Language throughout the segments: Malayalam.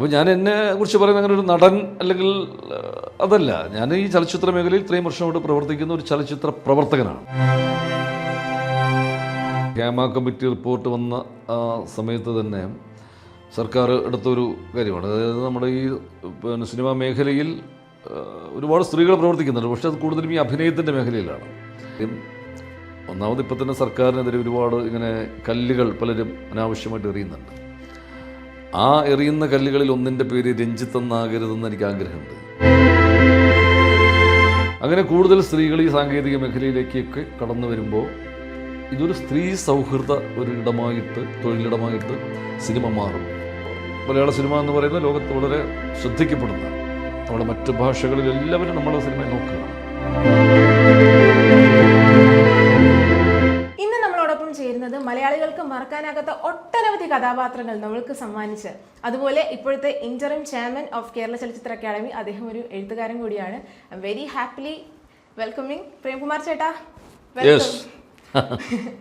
അപ്പോൾ ഞാൻ എന്നെ കുറിച്ച് പറയുന്ന അങ്ങനെ ഒരു നടൻ അല്ലെങ്കിൽ അതല്ല. ഞാൻ ഈ ചലച്ചിത്ര മേഖലയിൽ ഇത്രയും വർഷം കൊണ്ട് പ്രവർത്തിക്കുന്ന ഒരു ചലച്ചിത്ര പ്രവർത്തകനാണ്. ഹേമ കമ്മിറ്റി റിപ്പോർട്ട് വന്ന സമയത്ത് തന്നെ സർക്കാർ എടുത്തൊരു കാര്യമാണ്. അതായത് നമ്മുടെ ഈ പിന്നെ സിനിമാ മേഖലയിൽ ഒരുപാട് സ്ത്രീകൾ പ്രവർത്തിക്കുന്നുണ്ട്. പക്ഷേ അത് കൂടുതലും ഈ അഭിനയത്തിന്റെ മേഖലയിലാണ്. ഒന്നാമത് ഇപ്പം തന്നെ സർക്കാരിനെതിരെ ഒരുപാട് ഇങ്ങനെ കല്ലുകൾ പലരും അനാവശ്യമായിട്ട് എറിയുന്നുണ്ട്. ആ എറിയുന്ന കല്ലുകളിൽ ഒന്നിന്റെ പേര് രഞ്ജിത്തെന്നാകരുതെന്ന് എനിക്ക് ആഗ്രഹമുണ്ട്. അങ്ങനെ കൂടുതൽ സ്ത്രീകൾ ഈ സാങ്കേതിക മേഖലയിലേക്കൊക്കെ കടന്നു വരുമ്പോൾ ഇതൊരു സ്ത്രീ സൗഹൃദ ഒരു ഇടമായിട്ട് തൊഴിലിടമായിട്ട് സിനിമ മാറും. മലയാള സിനിമ എന്ന് പറയുന്നത് ലോകത്ത് വളരെ ശ്രദ്ധിക്കപ്പെടുന്ന നമ്മുടെ മറ്റു ഭാഷകളിൽ എല്ലാവരും നമ്മുടെ സിനിമയെ നോക്കുകയാണ്. മറക്കാനാകാത്ത ഒട്ടനവധി കഥാപാത്രങ്ങൾ നമ്മൾക്ക് സമ്മാനിച്ച്. അതുപോലെ ഇപ്പോഴത്തെ ഇന്ററിം ചെയർമാൻ ഓഫ് കേരള ചലച്ചിത്ര അക്കാദമി അദ്ദേഹം ഒരു എഴുത്തുകാരൻ കൂടിയാണ്. വെരി ഹാപ്പിലി വെൽക്കമിങ് പ്രേംകുമാർ ചേട്ടാ. വെൽക്കം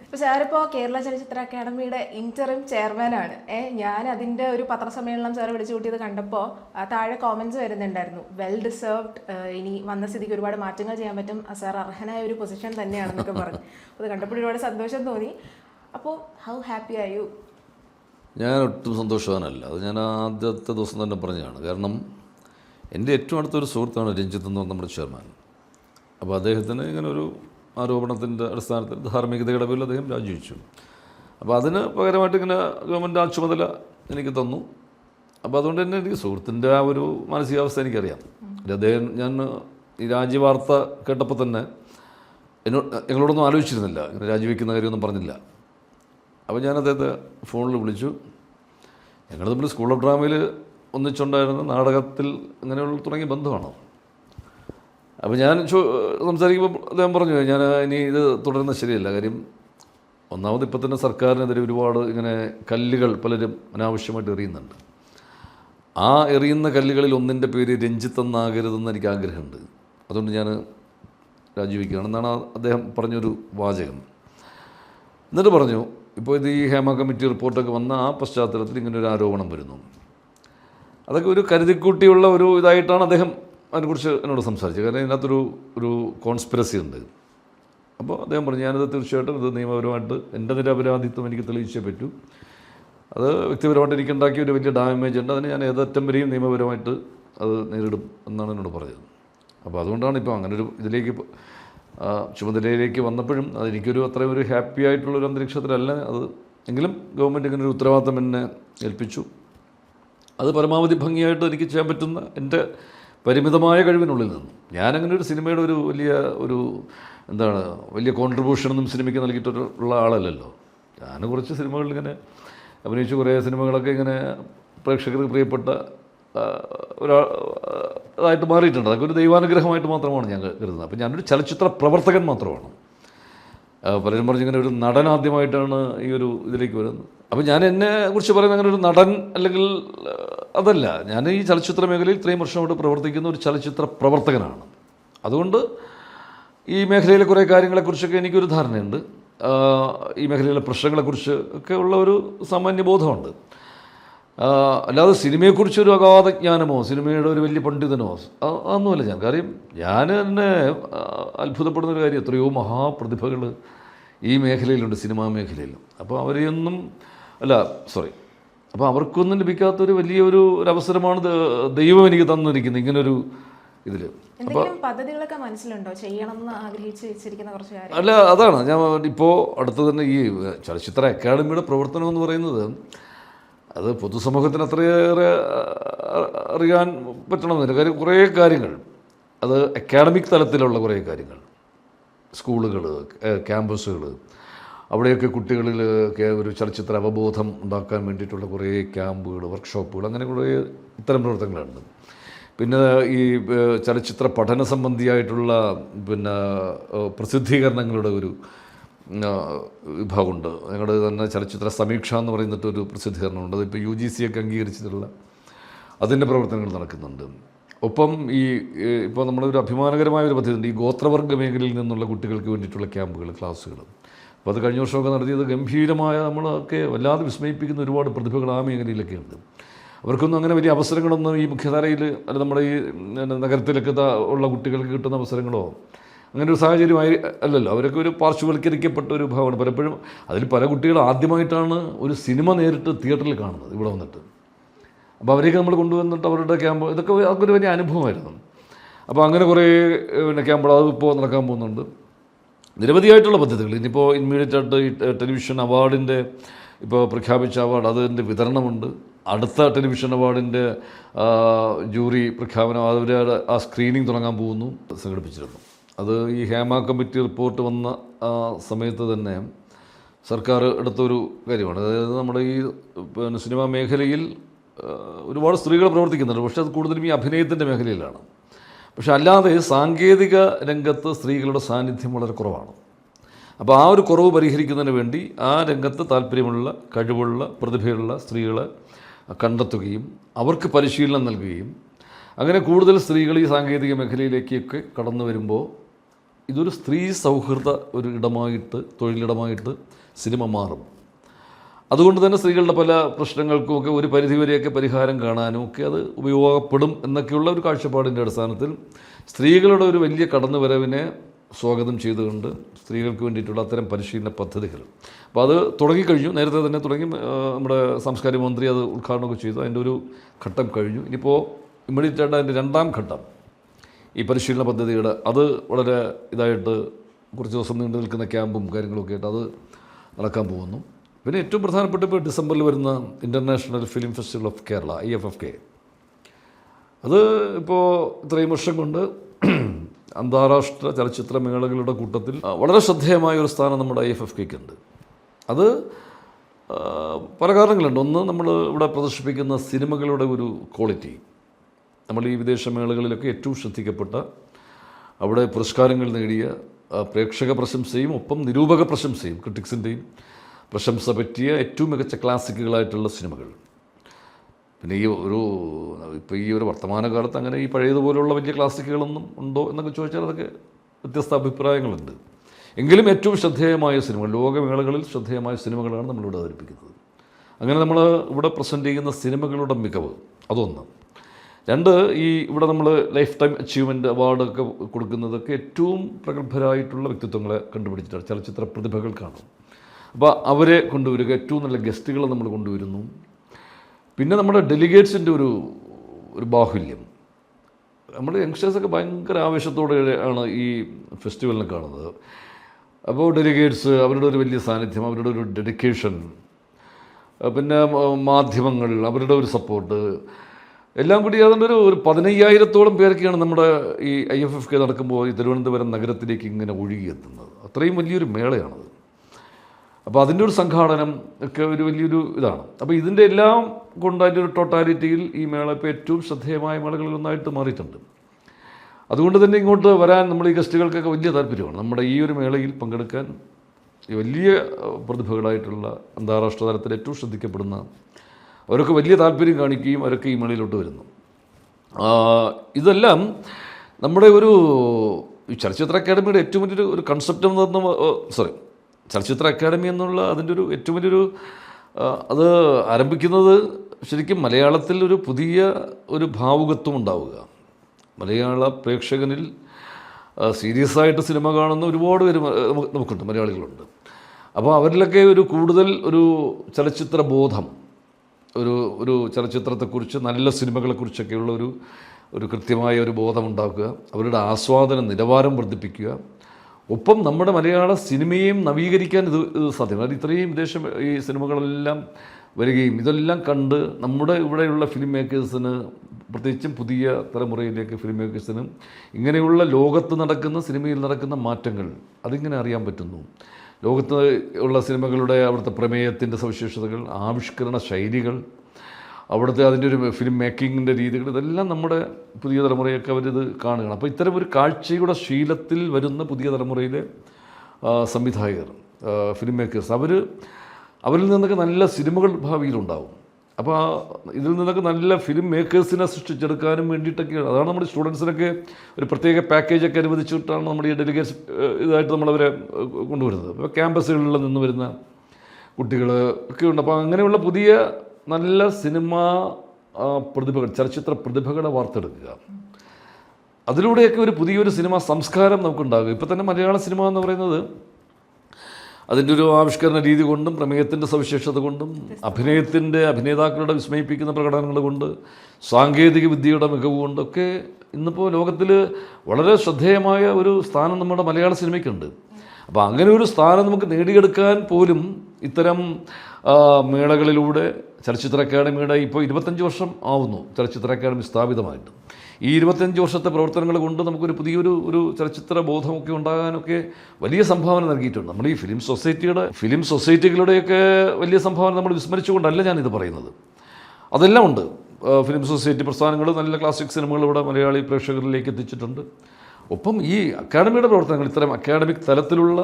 ഇപ്പൊ സാറിപ്പോ കേരള ചലച്ചിത്ര അക്കാദമിയുടെ ഇന്ററിം ചെയർമാൻ ആണ്. ഏ ഞാൻ അതിന്റെ ഒരു പത്രസമ്മേളനം സാർ വിളിച്ചു കൂട്ടിയത് കണ്ടപ്പോൾ താഴെ കോമന്റ്സ് വരുന്നുണ്ടായിരുന്നു. വെൽ ഡിസേർവ്ഡ് ഇനി വന്ന സ്ഥിതിക്ക് ഒരുപാട് മാറ്റങ്ങൾ ചെയ്യാൻ പറ്റും. സാർ അർഹനായ ഒരു പൊസിഷൻ തന്നെയാണെന്നൊക്കെ പറഞ്ഞു. അത് കണ്ടപ്പോൾ ഒരുപാട് സന്തോഷം തോന്നി. അപ്പോൾ ഹൗ ഹാപ്പി ആർ യു ഞാൻ ഒട്ടും സന്തോഷവാനല്ല. അത് ഞാൻ ആദ്യത്തെ ദിവസം തന്നെ പറഞ്ഞതാണ്. കാരണം എന്റെ ഏറ്റവും അടുത്തൊരു സുഹൃത്താണ് രഞ്ജിത്ത് എന്ന് പറഞ്ഞ നമ്മുടെ ചെയർമാൻ. അപ്പോൾ അദ്ദേഹത്തിന് ഇങ്ങനെ ഒരു ആരോപണത്തിന്റെ അടിസ്ഥാനത്തിൽ ധാർമ്മികതയുടെ പേരിൽ അദ്ദേഹം രാജിവെച്ചു. അപ്പോൾ അതിന് പകരമായിട്ട് ഇങ്ങനെ ഗവൺമെന്റ് ആ ചുമതല എനിക്ക് തന്നു. അപ്പോൾ അതുകൊണ്ട് തന്നെ എനിക്ക് സുഹൃത്തിന്റെ ആ ഒരു മാനസികാവസ്ഥ എനിക്കറിയാം. അദ്ദേഹം ഞാൻ ഈ രാജ്യവാർത്ത കേട്ടപ്പോൾ തന്നെ എന്നോട് ഞങ്ങളോടൊന്നും ആലോചിച്ചിരുന്നില്ല. ഇങ്ങനെ രാജിവെക്കുന്ന കാര്യമൊന്നും പറഞ്ഞില്ല. അപ്പോൾ ഞാൻ അദ്ദേഹത്തെ ഫോണിൽ വിളിച്ചു. ഞങ്ങൾ തമ്മിൽ സ്കൂൾ ഓഫ് ഡ്രാമയിൽ ഒന്നിച്ചുണ്ടായിരുന്ന നാടകത്തിൽ അങ്ങനെയുള്ള തുടങ്ങിയ ബന്ധമാണ്? അപ്പോൾ ഞാൻ സംസാരിക്കുമ്പോൾ അദ്ദേഹം പറഞ്ഞു ഞാൻ ഇനി ഇത് തുടരുന്നത് ശരിയല്ല. കാര്യം ഒന്നാമത് ഇപ്പം തന്നെ സർക്കാരിനെതിരെ ഒരുപാട് ഇങ്ങനെ കല്ലുകൾ പലരും അനാവശ്യമായിട്ട് എറിയുന്നുണ്ട്. ആ എറിയുന്ന കല്ലുകളിൽ ഒന്നിന്റെ പേര് രഞ്ജിത്ത് എന്നാകരുതെന്ന് എനിക്ക് ആഗ്രഹമുണ്ട്. അതുകൊണ്ട് ഞാൻ രാജിവെക്കുകയാണെന്നാണ് അദ്ദേഹം പറഞ്ഞൊരു വാചകം. എന്നിട്ട് പറഞ്ഞു ഇപ്പോൾ ഇത് ഈ ഹേമ കമ്മിറ്റി റിപ്പോർട്ടൊക്കെ വന്ന ആ പശ്ചാത്തലത്തിൽ ഇങ്ങനെ ഒരു ആരോപണം വരുന്നു. അതൊക്കെ ഒരു കരുതിക്കൂട്ടിയുള്ള ഒരു ഇതായിട്ടാണ് അദ്ദേഹം അതിനെക്കുറിച്ച് എന്നോട് സംസാരിച്ചത്. കാരണം ഇതിനകത്തൊരു ഒരു കോൺസ്പിറസി ഉണ്ട്. അപ്പോൾ അദ്ദേഹം പറഞ്ഞു ഞാനത് തീർച്ചയായിട്ടും ഇത് നിയമപരമായിട്ട് എന്റെ നിരപരാധിത്വം എനിക്ക് തെളിയിച്ചേ പറ്റൂ. അത് വ്യക്തിപരമായിട്ട് എനിക്ക് ഉണ്ടാക്കിയ ഒരു വലിയ ഡാമേജ് ഉണ്ട്. അതിന് ഞാൻ ഏതറ്റം വരെയും നിയമപരമായിട്ട് അത് നേരിടും എന്നാണ് എന്നോട് പറഞ്ഞത്. അപ്പോൾ അതുകൊണ്ടാണ് ഇപ്പോൾ അങ്ങനെ ഒരു ഇതിലേക്ക് ചുമതലയിലേക്ക് വന്നപ്പോഴും അതെനിക്കൊരു അത്രയും ഒരു ഹാപ്പി ആയിട്ടുള്ളൊരു അന്തരീക്ഷത്തിലല്ല അത്. എങ്കിലും ഗവൺമെന്റ് ഇങ്ങനെ ഒരു ഉത്തരവാദിത്തം എന്നെ ഏൽപ്പിച്ചു. അത് പരമാവധി ഭംഗിയായിട്ട് എനിക്ക് ചെയ്യാൻ പറ്റുന്ന എന്റെ പരിമിതമായ കഴിവിനുള്ളിൽ നിന്നും. ഞാനങ്ങനെ ഒരു സിനിമയുടെ ഒരു വലിയ ഒരു എന്താണ് വലിയ കോൺട്രിബ്യൂഷനൊന്നും സിനിമയ്ക്ക് നൽകിയിട്ടുള്ള ആളല്ലല്ലോ. ഞാൻ കുറച്ച് സിനിമകളിൽ ഇങ്ങനെ അഭിനയിച്ച് കുറേ സിനിമകളൊക്കെ ഇങ്ങനെ പ്രേക്ഷകർക്ക് പ്രിയപ്പെട്ട ഒരാ ഇതായിട്ട് മാറിയിട്ടുണ്ട്. അതൊക്കെ ഒരു ദൈവാനുഗ്രഹമായിട്ട് മാത്രമാണ് ഞാൻ കരുതുന്നത്. അപ്പോൾ ഞാനൊരു ചലച്ചിത്ര പ്രവർത്തകൻ മാത്രമാണ്. പലരും പറഞ്ഞു ഇങ്ങനെ ഒരു നടൻ ആദ്യമായിട്ടാണ് ഈ ഒരു ഇതിലേക്ക് വരുന്നത്. അപ്പോൾ ഞാൻ എന്നെ കുറിച്ച് പറയുന്നത് അങ്ങനെ ഒരു നടൻ അല്ലെങ്കിൽ അതല്ല. ഞാൻ ഈ ചലച്ചിത്ര മേഖലയിൽ ഇത്രയും വർഷമായിട്ട് പ്രവർത്തിക്കുന്ന ഒരു ചലച്ചിത്ര പ്രവർത്തകനാണ്. അതുകൊണ്ട് ഈ മേഖലയിലെ കുറേ കാര്യങ്ങളെക്കുറിച്ചൊക്കെ എനിക്കൊരു ധാരണയുണ്ട്. ഈ മേഖലയിലെ പ്രശ്നങ്ങളെക്കുറിച്ച് ഒക്കെ ഉള്ള ഒരു സാമാന്യ ബോധമുണ്ട്. അല്ലാതെ സിനിമയെക്കുറിച്ചൊരു അഗാധ ജ്ഞാനമോ സിനിമയുടെ ഒരു വലിയ പണ്ഡിതനോ അതൊന്നുമല്ല ഞാൻ. കാര്യം ഞാൻ തന്നെ അത്ഭുതപ്പെടുന്ന ഒരു കാര്യം എത്രയോ മഹാപ്രതിഭകൾ ഈ മേഖലയിലുണ്ട് സിനിമാ മേഖലയിലും അപ്പോൾ അവരെയൊന്നും അല്ല സോറി അപ്പോൾ അവർക്കൊന്നും ലഭിക്കാത്തൊരു വലിയൊരു ഒരു അവസരമാണ് ദൈവം എനിക്ക് തന്നിരിക്കുന്നത് ഇങ്ങനൊരു ഇതിൽ പദ്ധതികളൊക്കെ മനസ്സിലുണ്ടോ? ചെയ്യണം എന്ന് ആഗ്രഹിച്ച് വെച്ചിരിക്കുന്ന കുറച്ച് അല്ല അതാണ്. ഞാൻ ഇപ്പോൾ അടുത്ത് തന്നെ ഈ ചലച്ചിത്ര അക്കാദമിയുടെ പ്രവർത്തനം എന്ന് പറയുന്നത് അത് പൊതുസമൂഹത്തിന് അത്രയേറെ അറിയാൻ പറ്റണമെന്നില്ല. കാര്യം കുറേ കാര്യങ്ങൾ. അത് അക്കാഡമിക് തലത്തിലുള്ള കുറേ കാര്യങ്ങൾ. സ്കൂളുകൾ ക്യാമ്പസുകൾ. അവിടെയൊക്കെ കുട്ടികളിൽ ഒരു ചലച്ചിത്ര അവബോധം ഉണ്ടാക്കാൻ വേണ്ടിയിട്ടുള്ള കുറേ ക്യാമ്പുകൾ വർക്ക്ഷോപ്പുകൾ അങ്ങനെ കുറേ ഇത്തരം പ്രവർത്തനങ്ങളുണ്ട്. പിന്നെ ഈ ചലച്ചിത്ര പഠന സംബന്ധിയായിട്ടുള്ള പിന്നെ പ്രസിദ്ധീകരണങ്ങളുടെ ഒരു വിഭാഗമുണ്ട്. ഞങ്ങളുടെ തന്നെ ചലച്ചിത്ര സമീക്ഷ എന്ന് പറയുന്നിട്ട് ഒരു പ്രസിദ്ധീകരണമുണ്ട്. അതിപ്പോൾ യു ജി സി ഒക്കെ അംഗീകരിച്ചിട്ടുള്ള അതിന്റെ പ്രവർത്തനങ്ങൾ നടക്കുന്നുണ്ട്. ഒപ്പം ഈ ഇപ്പോൾ നമ്മുടെ ഒരു അഭിമാനകരമായ ഒരു പദ്ധതിയുണ്ട് ഈ ഗോത്രവർഗ മേഖലയിൽ നിന്നുള്ള കുട്ടികൾക്ക് വേണ്ടിയിട്ടുള്ള ക്യാമ്പുകൾ ക്ലാസ്സുകൾ. അപ്പോൾ അത് കഴിഞ്ഞ വർഷമൊക്കെ നടത്തിയത് ഗംഭീരമായ നമ്മളൊക്കെ വല്ലാതെ വിസ്മയിപ്പിക്കുന്ന ഒരുപാട് പ്രതിഭകൾ ആ മേഖലയിലൊക്കെ ഉണ്ട്. അവർക്കൊന്നും അങ്ങനെ വലിയ അവസരങ്ങളൊന്നും ഈ മുഖ്യധാരയിൽ അല്ല നമ്മുടെ ഈ നഗരത്തിലൊക്കെ ഉള്ള കുട്ടികൾക്ക് കിട്ടുന്ന അവസരങ്ങളോ അങ്ങനെ ഒരു സാഹചര്യമായി അല്ലല്ലോ അവരൊക്കെ ഒരു പാർശ്വവൽക്കരിക്കപ്പെട്ട ഒരു ഭാവമാണ്. പലപ്പോഴും അതിൽ പല കുട്ടികൾ ആദ്യമായിട്ടാണ് ഒരു സിനിമ നേരിട്ട് തിയേറ്ററിൽ കാണുന്നത് ഇവിടെ വന്നിട്ട്. അപ്പോൾ അവരെയൊക്കെ നമ്മൾ കൊണ്ടുവന്നിട്ട് അവരുടെ ക്യാമ്പ് ഇതൊക്കെ അതൊരു വലിയ അനുഭവമായിരുന്നു. അപ്പോൾ അങ്ങനെ കുറേ പിന്നെ ക്യാമ്പുകൾ അത് ഇപ്പോൾ നടക്കാൻ പോകുന്നുണ്ട്. നിരവധിയായിട്ടുള്ള പദ്ധതികൾ ഇനിയിപ്പോൾ ഇമ്മീഡിയറ്റ് ആയിട്ട് ഈ ടെലിവിഷൻ അവാർഡിന്റെ ഇപ്പോൾ പ്രഖ്യാപിച്ച അവാർഡ് അതിന്റെ വിതരണമുണ്ട്. അടുത്ത ടെലിവിഷൻ അവാർഡിന്റെ ജൂറി പ്രഖ്യാപനം അവരുടെ ആ സ്ക്രീനിങ് തുടങ്ങാൻ പോകുന്നു സംഘടിപ്പിച്ചിരുന്നു. അത് ഈ ഹേമ കമ്മിറ്റി റിപ്പോർട്ട് വന്ന ആ സമയത്ത് തന്നെ സർക്കാർ എടുത്തൊരു കാര്യമാണ്. അതായത് നമ്മുടെ ഈ പിന്നെ സിനിമാ മേഖലയിൽ ഒരുപാട് സ്ത്രീകൾ പ്രവർത്തിക്കുന്നുണ്ട്. പക്ഷേ അത് കൂടുതലും ഈ അഭിനയത്തിന്റെ മേഖലയിലാണ്. പക്ഷെ അല്ലാതെ സാങ്കേതിക രംഗത്ത് സ്ത്രീകളുടെ സാന്നിധ്യം വളരെ കുറവാണ്. അപ്പോൾ ആ ഒരു കുറവ് പരിഹരിക്കുന്നതിന് വേണ്ടി ആ രംഗത്ത് താല്പര്യമുള്ള കഴിവുള്ള പ്രതിഭയുള്ള സ്ത്രീകളെ കണ്ടെത്തുകയും അവർക്ക് പരിശീലനം നൽകുകയും അങ്ങനെ കൂടുതൽ സ്ത്രീകൾ ഈ സാങ്കേതിക മേഖലയിലേക്കൊക്കെ കടന്നു വരുമ്പോൾ ഇതൊരു സ്ത്രീ സൗഹൃദ ഒരു ഇടമായിട്ട് തൊഴിലിടമായിട്ട് സിനിമ മാറും. അതുകൊണ്ട് തന്നെ സ്ത്രീകളുടെ പല പ്രശ്നങ്ങൾക്കുമൊക്കെ ഒരു പരിധിവരെയൊക്കെ പരിഹാരം കാണാനും ഒക്കെ അത് ഉപയോഗപ്പെടും എന്നൊക്കെയുള്ള ഒരു കാഴ്ചപ്പാടിന്റെ അടിസ്ഥാനത്തിൽ സ്ത്രീകളുടെ ഒരു വലിയ കടന്നുവരവിനെ സ്വാഗതം ചെയ്തുകൊണ്ട് സ്ത്രീകൾക്ക് വേണ്ടിയിട്ടുള്ള അത്തരം പരിശീലന പദ്ധതികൾ. അപ്പോൾ അത് തുടങ്ങിക്കഴിഞ്ഞു. നേരത്തെ തന്നെ തുടങ്ങി. നമ്മുടെ സാംസ്കാരിക മന്ത്രി അത് ഉദ്ഘാടനമൊക്കെ ചെയ്തു. അതിന്റെ ഒരു ഘട്ടം കഴിഞ്ഞു. ഇനിയിപ്പോൾ ഇമ്മീഡിയറ്റ് ആയിട്ട് അതിന്റെ രണ്ടാം ഘട്ടം. ഈ പരിശീലന പദ്ധതിയുടെ അത് വളരെ ഇതായിട്ട് കുറച്ച് ദിവസം നീണ്ടു നിൽക്കുന്ന ക്യാമ്പും കാര്യങ്ങളൊക്കെ ആയിട്ട് അത് നടക്കാൻ പോകുന്നു. പിന്നെ ഏറ്റവും പ്രധാനപ്പെട്ട ഇപ്പോൾ ഡിസംബറിൽ വരുന്ന international film festival of Kerala I F F K അത് ഇപ്പോൾ ഇത്രയും വർഷം കൊണ്ട് അന്താരാഷ്ട്ര ചലച്ചിത്ര മേളകളുടെ കൂട്ടത്തിൽ വളരെ ശ്രദ്ധേയമായ ഒരു സ്ഥാനം നമ്മുടെ ഐ എഫ് എഫ് കെക്ക് ഉണ്ട്. അത് പല കാരണങ്ങളുണ്ട്. ഒന്ന് നമ്മൾ ഇവിടെ പ്രദർശിപ്പിക്കുന്ന സിനിമകളുടെ ഒരു ക്വാളിറ്റി നമ്മൾ ഈ വിദേശ മേളകളിലൊക്കെ ഏറ്റവും ശ്രദ്ധിക്കപ്പെട്ട അവിടെ പുരസ്കാരങ്ങൾ നേടിയ പ്രേക്ഷക പ്രശംസയും ഒപ്പം നിരൂപക പ്രശംസയും ക്രിട്ടിക്സിന്റെയും പ്രശംസ പറ്റിയ ഏറ്റവും മികച്ച ക്ലാസിക്കുകളായിട്ടുള്ള സിനിമകൾ. പിന്നെ ഈ ഒരു ഇപ്പോൾ ഈ ഒരു വർത്തമാനകാലത്ത് അങ്ങനെ ഈ പഴയതുപോലുള്ള വലിയ ക്ലാസിക്കുകളൊന്നും ഉണ്ടോ എന്നൊക്കെ ചോദിച്ചാൽ അതൊക്കെ വ്യത്യസ്ത അഭിപ്രായങ്ങളുണ്ട്. എങ്കിലും ഏറ്റവും ശ്രദ്ധേയമായ സിനിമകൾ ലോകമേളകളിൽ ശ്രദ്ധേയമായ സിനിമകളാണ് നമ്മളിവിടെ അവതരിപ്പിക്കുന്നത്. അങ്ങനെ നമ്മൾ ഇവിടെ പ്രസന്റ് ചെയ്യുന്ന സിനിമകളുടെ മികവ് അതൊന്ന്. രണ്ട് ഈ ഇവിടെ നമ്മൾ ലൈഫ് ടൈം അച്ചീവ്മെന്റ് അവാർഡൊക്കെ കൊടുക്കുന്നതൊക്കെ ഏറ്റവും പ്രഗത്ഭരായിട്ടുള്ള വ്യക്തിത്വങ്ങളെ കണ്ടുപിടിച്ചിട്ടാണ്. ചലച്ചിത്ര പ്രതിഭകൾക്കാണ് അപ്പോൾ അവരെ കൊണ്ടുവരിക ഏറ്റവും നല്ല ഗസ്റ്റുകളെ നമ്മൾ കൊണ്ടുവരുന്നു. പിന്നെ നമ്മുടെ ഡെലിഗേറ്റ്സിന്റെ ഒരു ഒരു ബാഹുല്യം. നമ്മൾ യങ്സ്റ്റേഴ്സൊക്കെ ഭയങ്കര ആവേശത്തോടെ ആണ് ഈ ഫെസ്റ്റിവലിനെ കാണുന്നത്. അപ്പോൾ ഡെലിഗേറ്റ്സ് അവരുടെ ഒരു വലിയ സാന്നിധ്യം അവരുടെ ഒരു ഡെഡിക്കേഷൻ പിന്നെ മാധ്യമങ്ങൾ അവരുടെ ഒരു സപ്പോർട്ട് എല്ലാം കൂടി ഏതാണ്ട് ഒരു ഒരു പതിനയ്യായിരത്തോളം പേരൊക്കെയാണ് നമ്മുടെ ഈ ഐ എഫ് എഫ് കെ നടക്കുമ്പോൾ ഈ തിരുവനന്തപുരം നഗരത്തിലേക്ക് ഇങ്ങനെ ഒഴുകിയെത്തുന്നത്. അത്രയും വലിയൊരു മേളയാണത്. അപ്പോൾ അതിന്റെ ഒരു സംഘാടനം ഒക്കെ ഒരു വലിയൊരു ഇതാണ്. അപ്പോൾ ഇതിന്റെ എല്ലാം കൊണ്ട് അതിന്റെ ഒരു ടോട്ടാലിറ്റിയിൽ ഈ മേള ഇപ്പോൾ ഏറ്റവും ശ്രദ്ധേയമായ മേളകളിൽ ഒന്നായിട്ട് മാറിയിട്ടുണ്ട്. അതുകൊണ്ട് തന്നെ ഇങ്ങോട്ട് വരാൻ നമ്മൾ ഈ ഗസ്റ്റുകൾക്കൊക്കെ വലിയ താല്പര്യമാണ്. നമ്മുടെ ഈ ഒരു മേളയിൽ പങ്കെടുക്കാൻ വലിയ പ്രതിഭകളായിട്ടുള്ള അന്താരാഷ്ട്ര തലത്തിൽ ഏറ്റവും ശ്രദ്ധിക്കപ്പെടുന്ന അവരൊക്കെ വലിയ താല്പര്യം കാണിക്കുകയും അവരൊക്കെ ഈ മേളയിലോട്ട് വരുന്നു. ഇതെല്ലാം നമ്മുടെ ഒരു ചലച്ചിത്ര അക്കാദമിയുടെ ഏറ്റവും വലിയൊരു ഒരു കൺസെപ്റ്റ് എന്ന് പറഞ്ഞ സോറി ചലച്ചിത്ര അക്കാദമി എന്നുള്ള അതിന്റെ ഒരു ഏറ്റവും വലിയൊരു അത് ആരംഭിക്കുന്നത് ശരിക്കും മലയാളത്തിൽ ഒരു പുതിയ ഒരു ഭാവുകത്വം ഉണ്ടാവുക. മലയാള പ്രേക്ഷകനിൽ സീരിയസ് ആയിട്ട് സിനിമ കാണുന്ന ഒരുപാട് പേര് നമുക്കുണ്ട് മലയാളികളുണ്ട്. അപ്പോൾ അവരിലൊക്കെ ഒരു കൂടുതൽ ഒരു ചലച്ചിത്ര ബോധം ഒരു ഒരു ചലച്ചിത്രത്തെക്കുറിച്ച് നല്ല സിനിമകളെക്കുറിച്ചൊക്കെയുള്ള ഒരു ഒരു കൃത്യമായ ഒരു ബോധമുണ്ടാക്കുക അവരുടെ ആസ്വാദന നിലവാരം വർദ്ധിപ്പിക്കുക. ഒപ്പം നമ്മുടെ മലയാള സിനിമയെയും നവീകരിക്കാൻ ഇത് ഇത് സാധ്യമാണ്. അത് ഇത്രയും വിദേശ ഈ സിനിമകളെല്ലാം വരികയും ഇതെല്ലാം കണ്ട് നമ്മുടെ ഇവിടെയുള്ള ഫിലിം മേക്കേഴ്സിന് പ്രത്യേകിച്ചും പുതിയ തലമുറയിലേക്ക് ഫിലിം മേക്കേഴ്സിന് ഇങ്ങനെയുള്ള ലോകത്ത് നടക്കുന്ന സിനിമയിൽ നടക്കുന്ന മാറ്റങ്ങൾ അതിങ്ങനെ അറിയാൻ പറ്റുന്നു. ലോകത്ത് ഉള്ള സിനിമകളുടെ അവിടുത്തെ പ്രമേയത്തിന്റെ സവിശേഷതകൾ ആവിഷ്കരണ ശൈലികൾ അവിടുത്തെ അതിന്റെ ഒരു ഫിലിം മേക്കിങ്ങിന്റെ രീതികൾ ഇതെല്ലാം നമ്മുടെ പുതിയ തലമുറയൊക്കെ അവരിത് കാണുകയാണ്. അപ്പോൾ ഇത്തരം ഒരു കാഴ്ചയുടെ ശീലത്തിൽ വരുന്ന പുതിയ തലമുറയിലെ സംവിധായകർ ഫിലിം മേക്കേഴ്സ് അവർ അവരിൽ നിന്നൊക്കെ നല്ല സിനിമകൾ ഭാവിയിലുണ്ടാവും. അപ്പോൾ ഇതിൽ നിന്നൊക്കെ നല്ല ഫിലിം മേക്കേഴ്സിനെ സൃഷ്ടിച്ചെടുക്കാനും വേണ്ടിയിട്ടൊക്കെയാണ്. അതാണ് നമ്മുടെ സ്റ്റുഡൻസിനൊക്കെ ഒരു പ്രത്യേക പാക്കേജൊക്കെ അനുവദിച്ചിട്ടാണ് നമ്മുടെ ഈ ഡെലിഗേറ്റ്സ് ഇതായിട്ട് നമ്മളവരെ കൊണ്ടുവരുന്നത്. അപ്പോൾ ക്യാമ്പസുകളിൽ നിന്ന് വരുന്ന കുട്ടികൾ ഒക്കെ ഉണ്ട്. അപ്പോൾ അങ്ങനെയുള്ള പുതിയ നല്ല സിനിമ പ്രതിഭകൾ ചലച്ചിത്ര പ്രതിഭകളെ വാർത്തെടുക്കുക. അതിലൂടെയൊക്കെ ഒരു പുതിയൊരു സിനിമ സംസ്കാരം നമുക്കുണ്ടാകും. ഇപ്പം തന്നെ മലയാള സിനിമ എന്ന് പറയുന്നത് അതിന്റെ ഒരു ആവിഷ്കരണ രീതി കൊണ്ടും പ്രമേയത്തിന്റെ സവിശേഷത കൊണ്ടും അഭിനയത്തിന്റെ അഭിനേതാക്കളുടെ വിസ്മയിപ്പിക്കുന്ന പ്രകടനങ്ങൾ കൊണ്ട് സാങ്കേതിക വിദ്യയുടെ മികവ് കൊണ്ടൊക്കെ ഇന്നിപ്പോൾ ലോകത്തിൽ വളരെ ശ്രദ്ധേയമായ ഒരു സ്ഥാനം നമ്മുടെ മലയാള സിനിമയ്ക്കുണ്ട്. അപ്പോൾ അങ്ങനെ ഒരു സ്ഥാനം നമുക്ക് നേടിയെടുക്കാൻ പോലും ഇത്തരം മേളകളിലൂടെ ചലച്ചിത്ര അക്കാദമിയുടെ ഇപ്പോൾ ഇരുപത്തഞ്ച് വർഷം ആവുന്നു ചലച്ചിത്ര അക്കാദമി സ്ഥാപിതമായിട്ട്. ഈ ഇരുപത്തഞ്ച് വർഷത്തെ പ്രവർത്തനങ്ങൾ കൊണ്ട് നമുക്കൊരു പുതിയൊരു ഒരു ചലച്ചിത്ര ബോധമൊക്കെ ഉണ്ടാകാനൊക്കെ വലിയ സംഭാവന നൽകിയിട്ടുണ്ട്. നമ്മൾ ഈ ഫിലിം സൊസൈറ്റിയുടെ ഫിലിം സൊസൈറ്റികളുടെയൊക്കെ വലിയ സംഭാവന നമ്മൾ വിസ്മരിച്ചുകൊണ്ടല്ല ഞാനിത് പറയുന്നത്. അതെല്ലാം ഉണ്ട്. ഫിലിം സൊസൈറ്റി പ്രസ്ഥാനങ്ങൾ നല്ല ക്ലാസിക് സിനിമകൾ ഇവിടെ മലയാളി പ്രേക്ഷകരിലേക്ക് എത്തിച്ചിട്ടുണ്ട്. ഒപ്പം ഈ അക്കാഡമിയുടെ പ്രവർത്തനങ്ങൾ ഇത്തരം അക്കാഡമിക് തലത്തിലുള്ള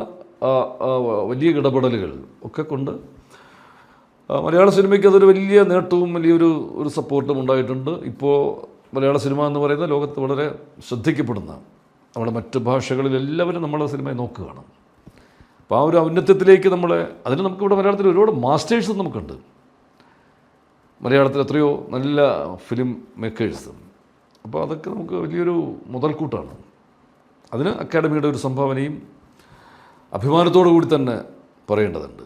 വലിയ ഇടപെടലുകൾ ഒക്കെ കൊണ്ട് മലയാള സിനിമയ്ക്ക് അതൊരു വലിയ നേട്ടവും വലിയൊരു ഒരു സപ്പോർട്ടും ഉണ്ടായിട്ടുണ്ട്. ഇപ്പോൾ മലയാള സിനിമ എന്ന് പറയുന്നത് ലോകത്ത് വളരെ ശ്രദ്ധിക്കപ്പെടുന്ന നമ്മുടെ മറ്റു ഭാഷകളിൽ എല്ലാവരും നമ്മളെ സിനിമയെ നോക്കുകയാണ്. അപ്പോൾ ആ ഒരു ഔന്നത്യത്തിലേക്ക് നമ്മളെ അതിന് നമുക്കിവിടെ മലയാളത്തിൽ ഒരുപാട് മാസ്റ്റേഴ്സ് നമുക്കുണ്ട്. മലയാളത്തിൽ എത്രയോ നല്ല ഫിലിം മേക്കേഴ്സ് അപ്പോൾ അതൊക്കെ നമുക്ക് വലിയൊരു മുതൽക്കൂട്ടാണ്. അതിന് അക്കാഡമിയുടെ ഒരു സംഭാവനയും അഭിമാനത്തോടു കൂടി തന്നെ പറയേണ്ടതുണ്ട്.